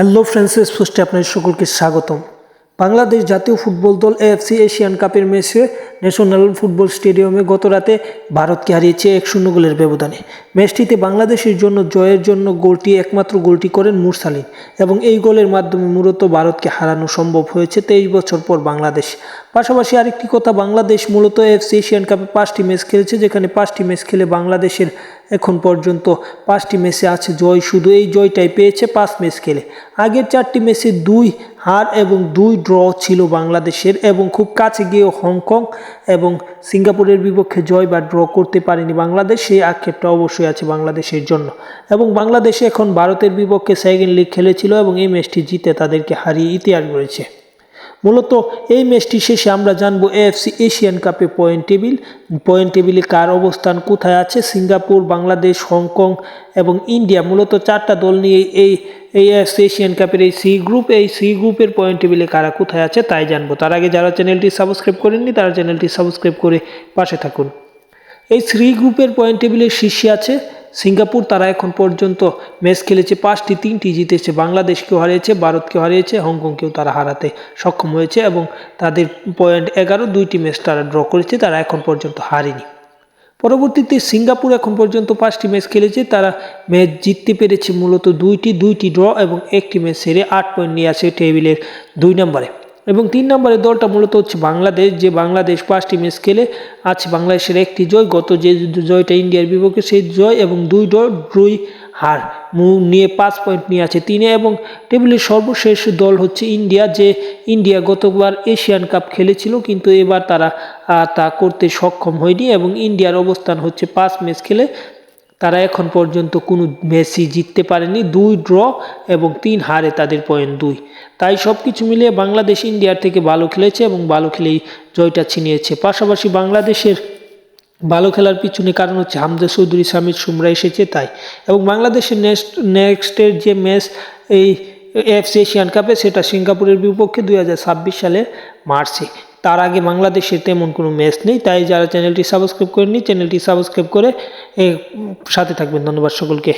Hello friends পোস্টে আপনাদের সকলকে স্বাগতম। বাংলাদেশ জাতীয় ফুটবল দল এএফসি এশিয়ান কাপের ম্যাচে ন্যাশনাল ফুটবল স্টেডিয়ামে গত রাতে ভারতকে হারিয়েছে এক শূন্য গোলের ব্যবধানে। ম্যাচটিতে বাংলাদেশের জন্য জয়ের জন্য গোলটি একমাত্র গোলটি করেন মুরসালিন এবং এই গোলের মাধ্যমে মূলত ভারতকে হারানো সম্ভব হয়েছে তেইশ বছর পর বাংলাদেশ। পাশাপাশি আরেকটি কথা, বাংলাদেশ মূলত এফসি এশিয়ান কাপে পাঁচটি ম্যাচ খেলেছে, যেখানে পাঁচটি ম্যাচ খেলে বাংলাদেশের এখন পর্যন্ত পাঁচটি ম্যাচে আছে জয়। শুধু এই জয়টাই পেয়েছে পাঁচ ম্যাচ খেলে। আগের চারটি ম্যাচে দুই হার এবং দুই ড্র ছিল বাংলাদেশের এবং খুব কাছে গিয়েও হংকং এবং সিঙ্গাপুরের বিপক্ষে জয় বা ড্র করতে পারেনি বাংলাদেশ। সেই আক্ষেপটা অবশ্যই আছে বাংলাদেশের জন্য। এবং বাংলাদেশে এখন ভারতের বিপক্ষে সেকেন্ড লিগ খেলেছিল এবং এই ম্যাচটি জিতে তাদেরকে হারিয়ে ইতিহাস গড়েছে। মূলত এই ম্যাচটি শেষে আমরা জানব এএফসি এশিয়ান কাপে পয়েন্ট টেবিল পয়েন্ট টেবিলে কার অবস্থান, কোথায় আছে? সিঙ্গাপুর, বাংলাদেশ, হংকং এবং ইন্ডিয়া মূলত চারটা দল নিয়ে এই এই এএফসি এশিয়ান কাপের এই সি গ্রুপ এই সি গ্রুপের পয়েন্ট টেবিলে কারা কোথায় আছে তাই জানব। তার আগে যারা চ্যানেলটি সাবস্ক্রাইব করেননি, তারা চ্যানেলটি সাবস্ক্রাইব করে পাশে থাকুন। এই থ্রি গ্রুপের পয়েন্ট টেবিলের শীর্ষে আছে সিঙ্গাপুর তারা এখন পর্যন্ত ম্যাচ খেলেছে পাঁচটি, তিনটি জিতেছে। বাংলাদেশকেও হারিয়েছে, ভারতকেও হারিয়েছে, হংকংকেও তারা হারাতে সক্ষম হয়েছে এবং তাদের পয়েন্ট এগারো, দুইটি ম্যাচ তারা ড্র করেছে, তারা এখন পর্যন্ত হারেনি। পরবর্তীতে সিঙ্গাপুর এখন পর্যন্ত পাঁচটি ম্যাচ খেলেছে, তারা ম্যাচ জিততে পেরেছে মূলত দুইটি দুইটি ড্র এবং একটি ম্যাচ সেরে আট পয়েন্ট নিয়ে আসে টেবিলের দুই নম্বরে। এবং তিন নম্বরের দলটা মূলত হচ্ছে বাংলাদেশ, যে বাংলাদেশ পাঁচটি ম্যাচ খেলে আছে বাংলাদেশের একটি জয়, গত যে জয়টা ইন্ডিয়ার বিপক্ষে সেই জয় এবং দুই ড্র দুই হার। নিয়ে পাঁচ পয়েন্ট নিয়ে আছে তিনে এবং টেবিলের সর্বশেষ দল হচ্ছে ইন্ডিয়া, যে ইন্ডিয়া গতবার এশিয়ান কাপ খেলেছিল কিন্তু এবার তারা তা করতে সক্ষম হয়নি এবং ইন্ডিয়ার অবস্থান হচ্ছে পাঁচ ম্যাচ খেলে তারা এখন পর্যন্ত কোনো ম্যাচই জিততে পারেনি, দুই ড্র এবং তিন হারে তাদের পয়েন্ট দুই। তাই সব কিছু মিলিয়ে বাংলাদেশ ইন্ডিয়ার থেকে ভালো খেলেছে এবং ভালো খেলেই জয়টা ছিনিয়েছে। পাশাপাশি বাংলাদেশের ভালো খেলার পিছনে কারণ হচ্ছে হামজা চৌধুরী, সামির সুমরা এসেছে তাই। এবং বাংলাদেশের নেক্সট, নেক্সটের যে ম্যাচ এই এফসি এশিয়ান কাপে, সেটা সিঙ্গাপুরের বিপক্ষে দুই সালের মার্চে তার আগে বাংলাদেশে তেমন কোনো ম্যাচ নেই, তাই যারা চ্যানেলটি সাবস্ক্রাইব করেনি চ্যানেলটি সাবস্ক্রাইব করে সাথে থাকবেন। ধন্যবাদ সকলকে।